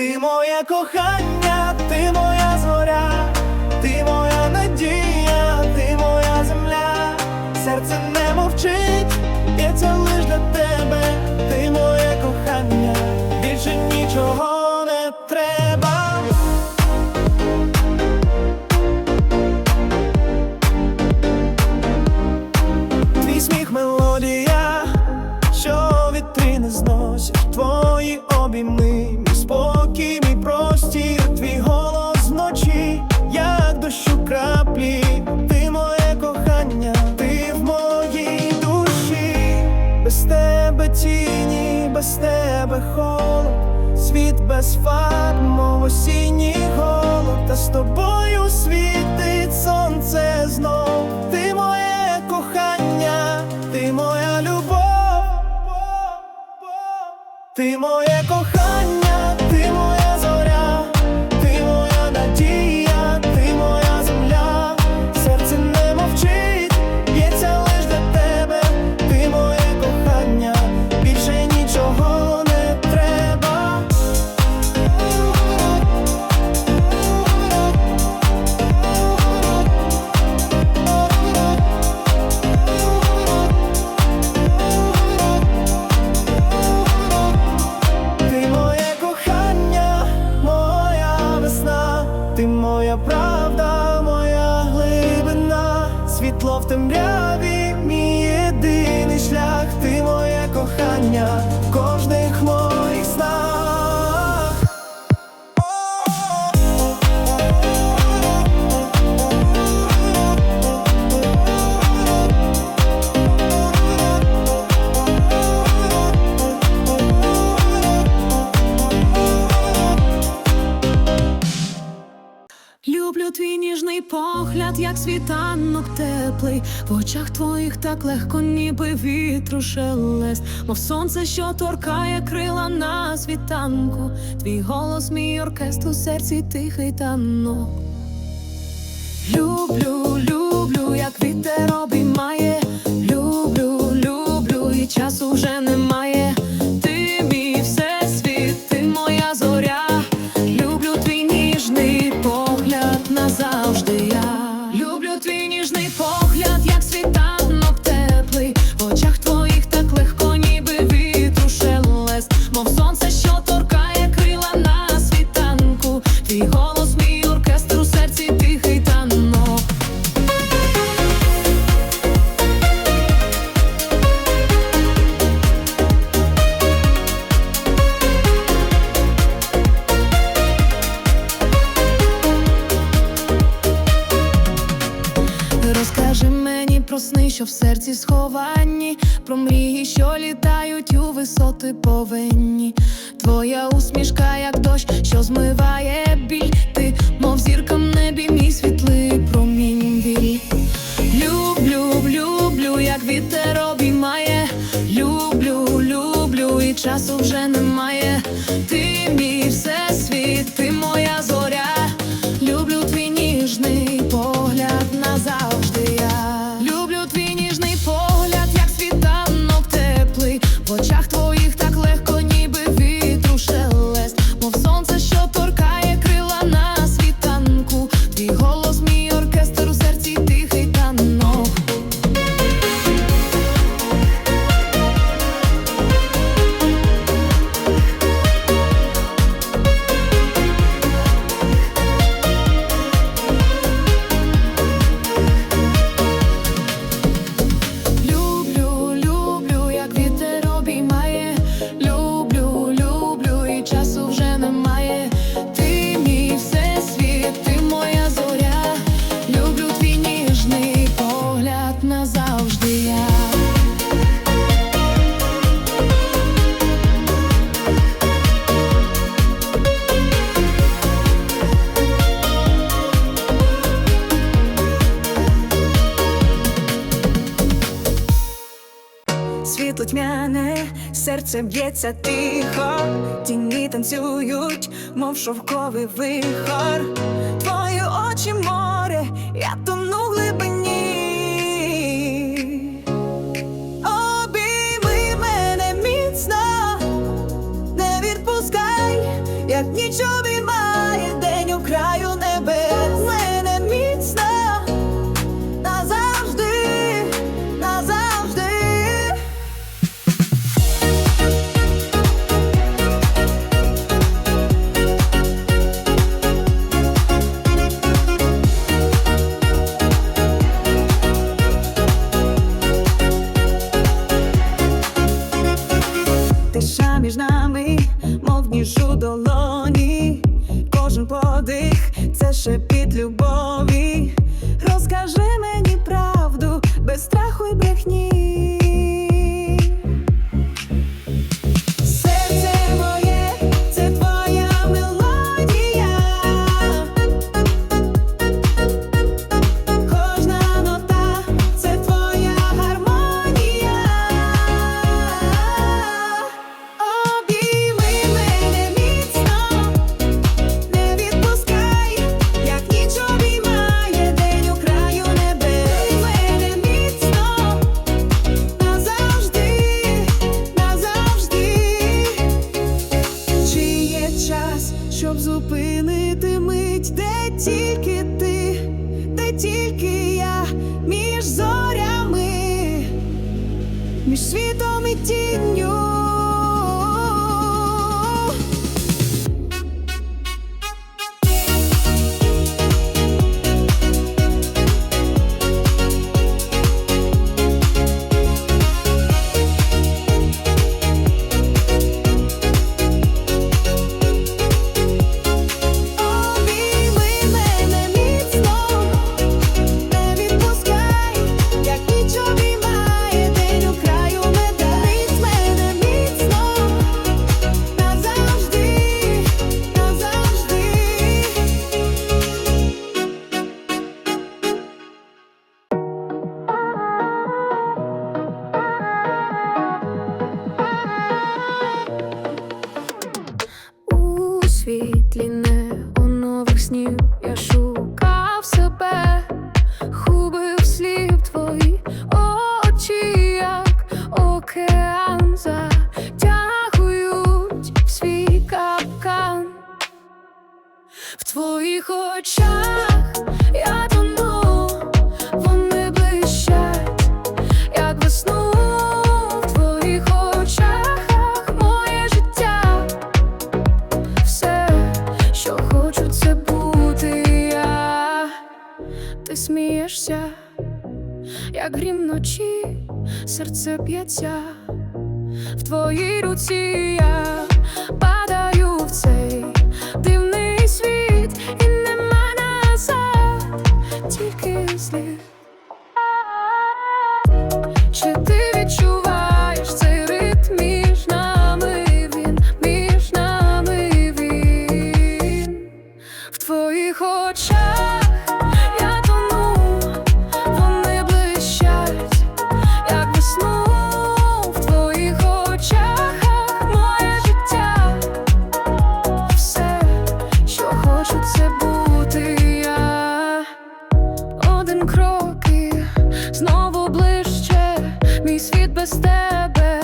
Ти моє кохання, ти моя зоря, ти моя надія, ти моя земля, серце не мовчить, б'ється лиш для тебе, ти моє кохання, більше нічого не зносять Твої обійми, мій спокій, мій простір, твій голос вночі, як дощу краплі, ти моє кохання, ти в моїй душі, без тебе тіні, без тебе холод, світ без фарб, мов осінній голод, та з тобою світить сонце знов, ти моє ти моє кохання, як світанок теплий. В очах твоїх так легко, ніби вітру шелест, мов сонце, що торкає крила на світанку. Твій голос, мій оркестр у серці тихий танок. Люблю, люблю, як вітер обіймає. Люблю, люблю, і часу вже немає. Сховані, про мрії, що літають у висоти повинні. Твоя усмішка, як дощ, що змиває біль. Ти, мов зірка в небі, мій світлий промінь біль. Люблю, люблю, як вітер обіймає. Люблю, люблю, і часу вже немає. Ти мій всесвіт, ти моя зоря. серце б'ється тихо, тіні танцюють, мов шовковий вихор. Твої очі море, я тону в глибині. Обійми мене міцно, не відпускай, як нічого. долоні, кожен подих, це шепіт любові. between you серце п'ється в твоїй руці я падаю в цей дивний світ, і нема назад, тільки слів. Чи ти один крок і знову ближче, мій світ без тебе,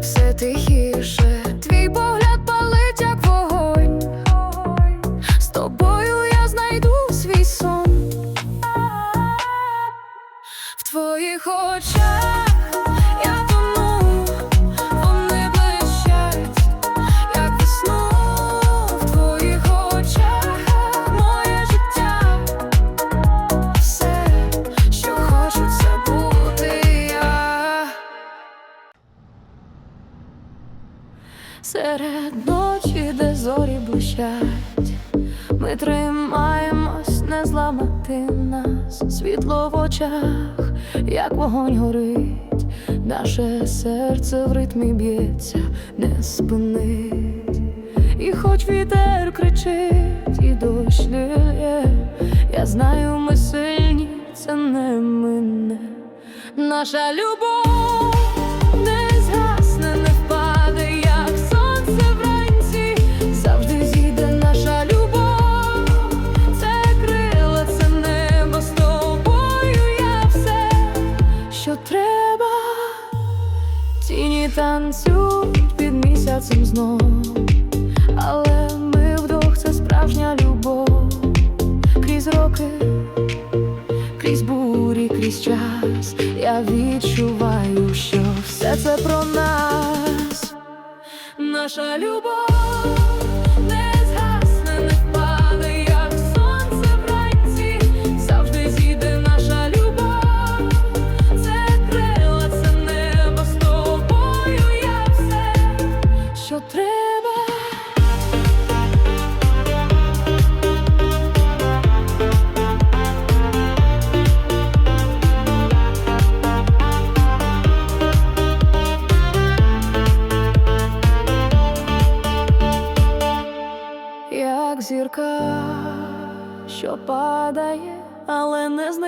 все тихіше, твій погляд палить, як вогонь. З тобою я знайду свій сон в твоїх очах. Серед ночі, де зорі блищать, ми тримаємось, не зламати нас, світло в очах, як вогонь горить, наше серце в ритмі б'ється, не спинить, і хоч вітер кричить, і дощ лє, я знаю, ми сильні, це не мине, наша любов. танцюють під місяцем знов, але ми вдох, це справжня любов, крізь роки, крізь бурі, крізь час. Я відчуваю, що все це про нас, наша любов.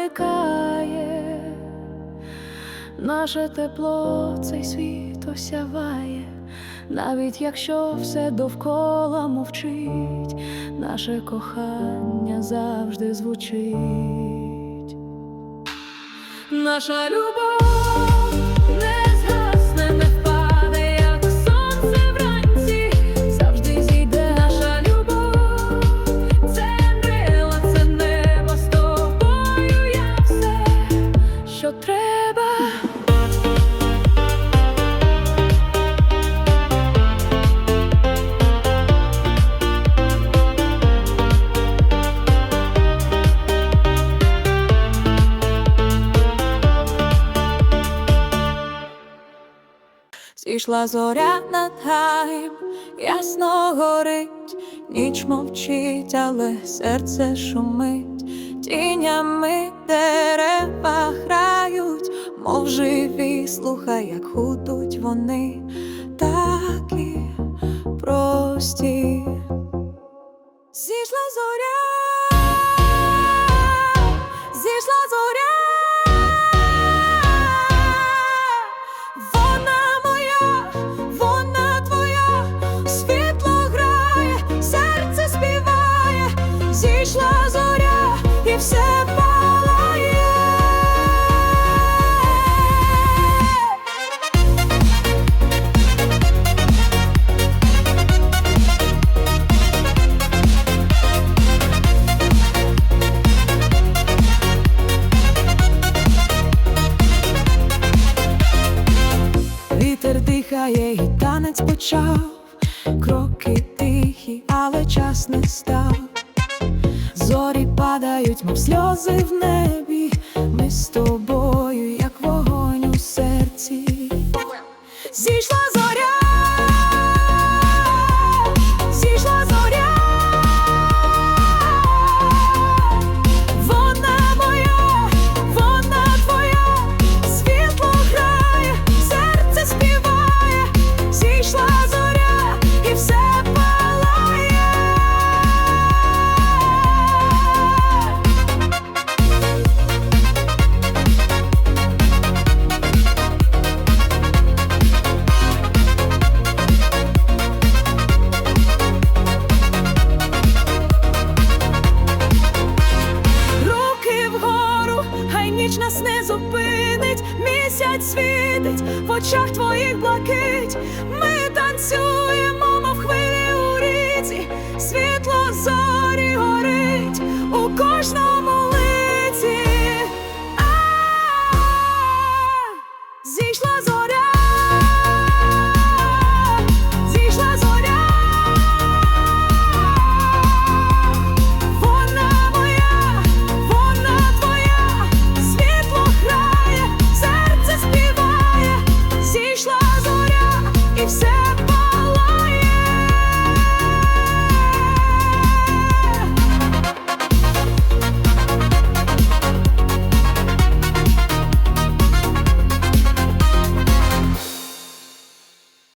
Зникає. Наше тепло цей світ осяває, навіть якщо все довкола мовчить, наше кохання завжди звучить. Наша любов Зійшла зоря над гаєм, ясно горить, ніч мовчить, але серце шумить, тінями дерева грають, мов живі, слухай, як гудуть вони, такі прості. Зійшла зоря, зійшла зоря. Дихає і танець почав, кроки тихі, але час не став. Зорі падають, мов сльози в небі. Ми з тобою, як вогонь у серці. Зійшла зоря, зупинить, місяць світить, в очах твоїх блакить. Ми танцюємо,